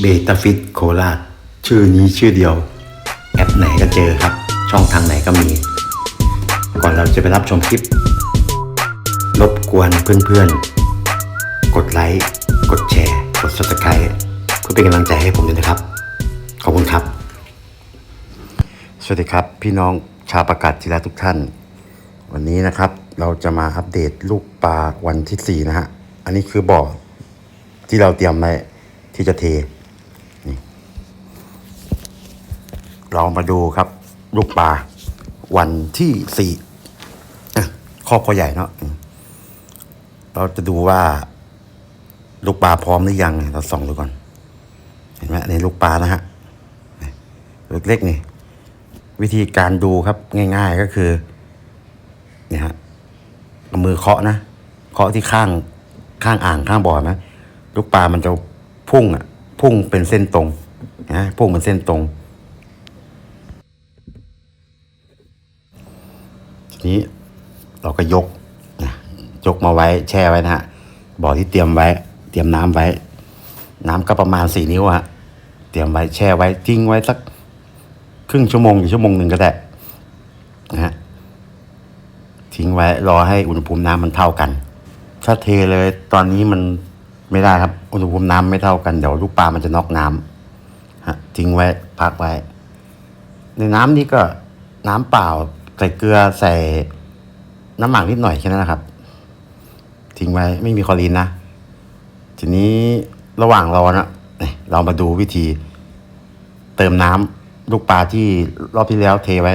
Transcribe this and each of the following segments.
เบต้าฟิตโคราชชื่อนี้ชื่อเดียว แอปไหนก็เจอครับ ช่องทางไหนก็มี ก่อนเราจะไปรับชมคลิป รบกวนเพื่อนๆ กดไลค์ กดแชร์ กด subscribe เพื่อเป็นกำลังใจให้ผมด้วยนะครับ ขอบคุณครับ สวัสดีครับ พี่น้องชาวประกาศจิราทุกท่าน วันนี้นะครับเราจะมาอัปเดตลูกปลาวันที่ 4 นะฮะ อันนี้คือบ่อที่เราเตรียมไว้ที่จะเทนี่ เรามาดูครับ ลูกปลาวันที่สี่อะครอบครัวใหญ่เนาะเราจะดูว่า ลูกปลาพร้อมหรือยัง เราส่องดูก่อน เห็นไหมอันลูกปลานะฮะลูกเล็กนี่ วิธีการดูครับง่าย ๆก็คือเนี่ยฮะเอามือเคาะนะเคาะที่ข้างข้างอ่างข้างบ่อนะลูกปลามันจะพุ่งอะ พุ่งเป็นเส้นตรงนะพุ่งเป็นเส้นตรง ทีนี้เราก็ยกนะยกมาไว้แช่ไว้นะฮะบ่อที่เตรียมไว้ เตรียมน้ำไว้ น้ำก็ประมาณสี่นิ้วอะเตรียมไว้แช่ไว้ทิ้งไว้สักครึ่งชั่วโมงหรือชั่วโมงหนึ่งก็ได้นะฮะทิ้งไว้รอให้อุณหภูมิน้ำมันเท่ากัน ถ้าเทเลยตอนนี้มันไม่ได้ครับ อุณหภูมิน้ำไม่เท่ากันเดี๋ยวลูกปลามันจะนอกน้ำฮะทิ้งไว้พักไว้ ในน้ำนี้ก็น้ำเปล่า ใส่เกลือใส่น้ำหมักนิดหน่อยแค่นั้นนะครับ ทิ้งไว้ไม่มีคอรีนนะ ทีนี้ระหว่างรอนะเนี่ยเรามาดูวิธี เติมน้ำลูกปลาที่รอบที่แล้วเทไว้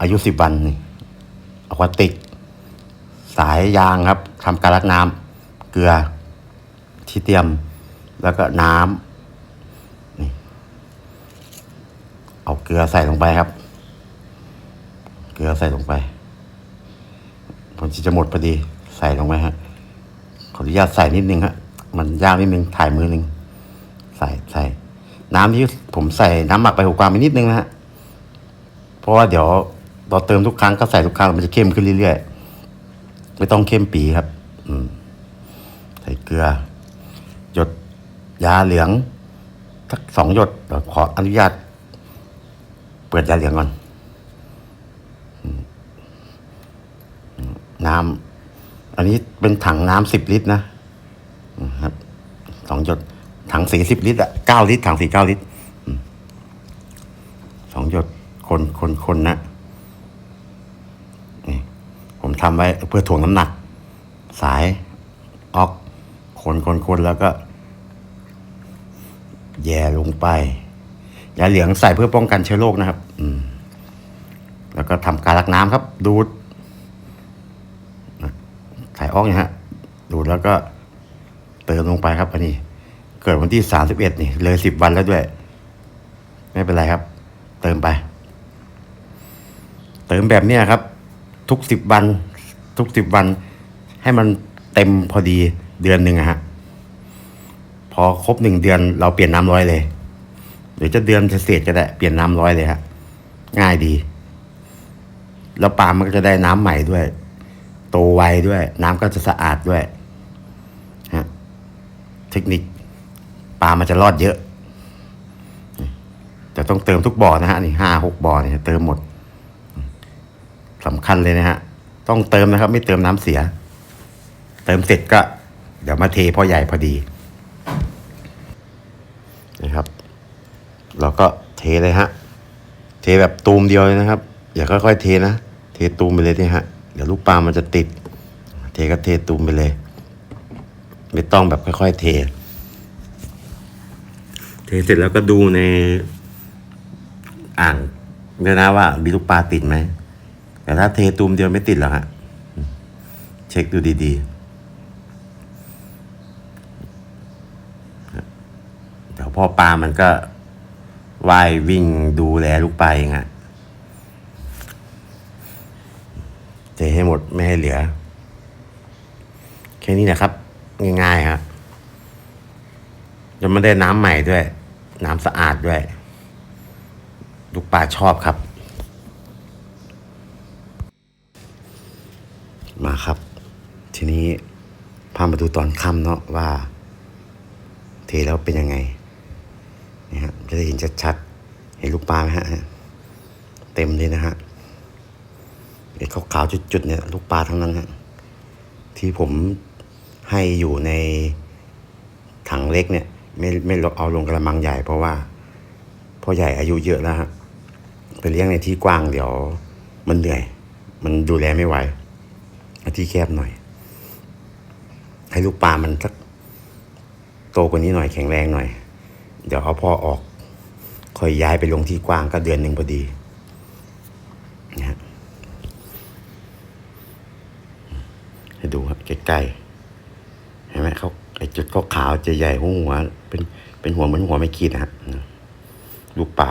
อายุสิบวันนี่อควาติก สายยางครับทำการรักน้ำเกลือที่เตรียมแล้วก็น้ำนี่เอาเกลือใส่ลงไปครับ ลือใส่ลงไปผมจะหมดพอดี ใส่ลงไปฮะขออนุญาตใส่นิดนึงฮะมันยากนิดนึงถ่ายมือหนึ่งใส่ใส่ น้ำที่ผมใส่น้ำหมักไปหัวกวางไปนิดนึงนะฮะเพราะว่าเดี๋ยวเราเติมทุกครั้งก็ใส่ทุกครั้งมันจะเข้มขึ้นเรื่อยๆไม่ต้องเข้มปีครับ อืม ใส่เกลือ หยดยาเหลืองสักสองหยดขออนุญาตเปิดยาเหลืองก่อนอืม น้ำอันนี้เป็นถังน้ำสิบลิตรนะครับสองหยดถังสี่สิบลิตรอะเก้าลิตรถังสี่เก้าลิตรสองหยดคนคนคนนะนี่ผมทำไว้เพื่อถ่วงน้ำหนัก สายออกคนคนคนแล้วก็ แย่ลงไปยาเหลืองใส่เพื่อป้องกันเชื้อโรคนะครับ อืมแล้วก็ทำการลักน้ำครับ ดูด ออกเนี่ยฮะดูดแล้วก็เติมลงไปครับอันนี้ เกิดวันที่สามสิบเอ็ดนี่ เลยสิบวันแล้วด้วย ไม่เป็นไรครับ เติมไป เติมแบบเนี้ยครับ ทุกสิบวัน ทุกสิบวัน ให้มันเต็มพอดีเดือนหนึ่งอะฮะพอครบหนึ่งเดือนเราเปลี่ยนน้ำร้อยเลยหรือจะเดือนเศษก็ได้เปลี่ยนน้ำร้อยเลยฮะง่ายดี แล้วปลามันก็จะได้น้ำใหม่ด้วย โตไวด้วย น้ำก็จะสะอาดด้วยฮะเทคนิคปลามันจะรอดเยอะแต่ต้องเติมทุกบ่อนะฮะนี่ห้าหกบ่อเนี่ยเติมหมดสำคัญเลยนะฮะ ต้องเติมนะครับ ไม่เติมน้ำเสีย เติมเสร็จก็ เดี๋ยวมาเทพอใหญ่พอดีนะครับ เราก็เทเลยฮะ เทแบบตูมเดียวเลยนะครับ อย่าค่อยๆเทนะ เทตูมไปเลยนี่ฮะ เดี๋ยวลูกปลามันจะติด เทก็เทตูมไปเลย ไม่ต้องแบบค่อยๆเท เทเสร็จแล้วก็ดูในอ่างด้วยนะว่ามีลูกปลาติดไหม แต่ถ้าเทตูมเดียวไม่ติดหรอกฮะ เช็คดูดีๆ เดี๋ยวพ่อปลามันก็ว่ายวิ่งดูแลลูกปลาเองอะ ทให้หมดไม่ให้เหลือ แค่นี้นะครับ ง่ายๆครับยังไม่ได้น้ำใหม่ด้วย น้ำสะอาดด้วย ลูกปลาชอบครับ มาครับ ทีนี้พามาดูตอนค่ำเนาะว่า เทแล้วเป็นยังไงนี่ฮะจะได้เห็นชัดๆเห็นลูกปลาไหมฮะ เต็มเลยนะฮะ ไอ้ขาวๆจุดๆเนี่ยลูกปลาทั้งนั้นฮะที่ผมให้อยู่ในถังเล็กเนี่ยไม่ไม่เอาลงกระมังใหญ่ เพราะว่าพ่อใหญ่อายุเยอะแล้วฮะไปเลี้ยงในที่กว้างเดี๋ยว มันเหนื่อย มันดูแลไม่ไหวที่แคบหน่อย ให้ลูกปลามันสักโตกว่านี้หน่อยแข็งแรงหน่อย เดี๋ยวเอาพ่อออก ค่อยย้ายไปลงที่กว้างก็เดือนหนึ่งพอดีนะฮะให้ดูครับใกล้เห็นไหมเขาไอ้จุดขาวๆจะใหญ่หัวหัว เป็นเป็นหัวเหมือนหัวไม่ขีดนะฮะลูกปลา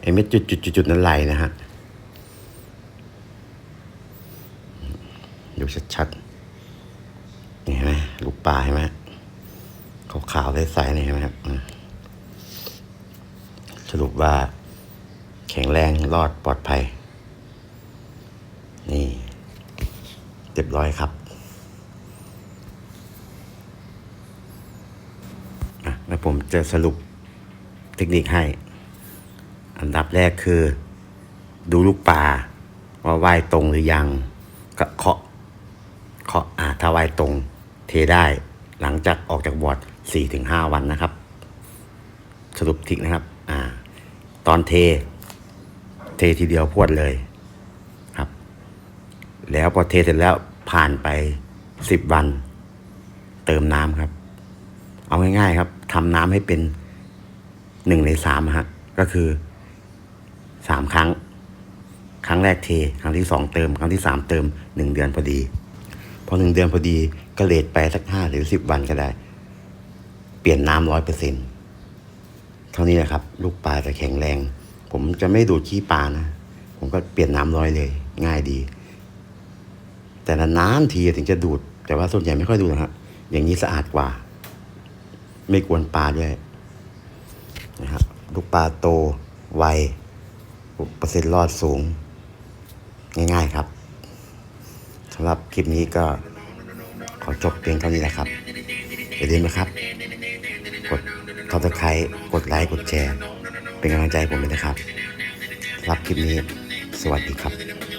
ไอ้เม็ดจุดๆๆนั้นไหลนะฮะดูชัดๆนี่เห็นไหมลูกปลาเห็นไหมขาวๆใสๆนี่เห็นไหมครับสรุปว่า แข็งแรงรอดปลอดภัย นี่เรียบร้อยครับอะ แล้วผมจะสรุปเทคนิคให้ อันดับแรกคือ ดูลูกปลาว่าว่ายตรงหรือยังก็เคาะเคาะอ่าถ้าว่ายตรงเทได้หลังจากออกจากบอร์ดสี่ถึงห้าวันนะครับ สรุปทิกนะครับ อ่า ตอนเท เททีเดียวพวดเลยครับ แล้วพอเทเสร็จแล้วผ่านไปสิบวัน เติมน้ำครับ เอาง่ายๆครับ ทำน้ำให้เป็นหนึ่งในสามฮะก็คือสามครั้ง ครั้งแรกเท ครั้งที่สองเติม ครั้งที่สามเติมหนึ่งเดือนพอดี พอหนึ่งเดือนพอดีก็เลทไปสักห้าหรือสิบวันก็ได้ เปลี่ยนน้ำร้อยเปอร์เซ็นเท่านี้แหละครับ ลูกปลาจะแข็งแรง ผมจะไม่ดูดขี้ปลานะ ผมก็เปลี่ยนน้ำร้อยเลย ง่ายดี แต่นานๆทีถึงจะดูด แต่ว่าส่วนใหญ่ไม่ค่อยดูดนะครับอย่างนี้สะอาดกว่า ไม่กวนปลาด้วยนะครับลูกปลาโตไวเปอร์เซ็นต์รอดสูง ง่ายๆครับสำหรับคลิปนี้ก็ขอจบเพียงเท่านี้แหละครับอย่าลืมนะครับ กดซับสไครต์กดไลค์กดแชร์ เป็นกำลังใจให้ผมด้วยนะครับสำหรับคลิปนี้ สวัสดีครับ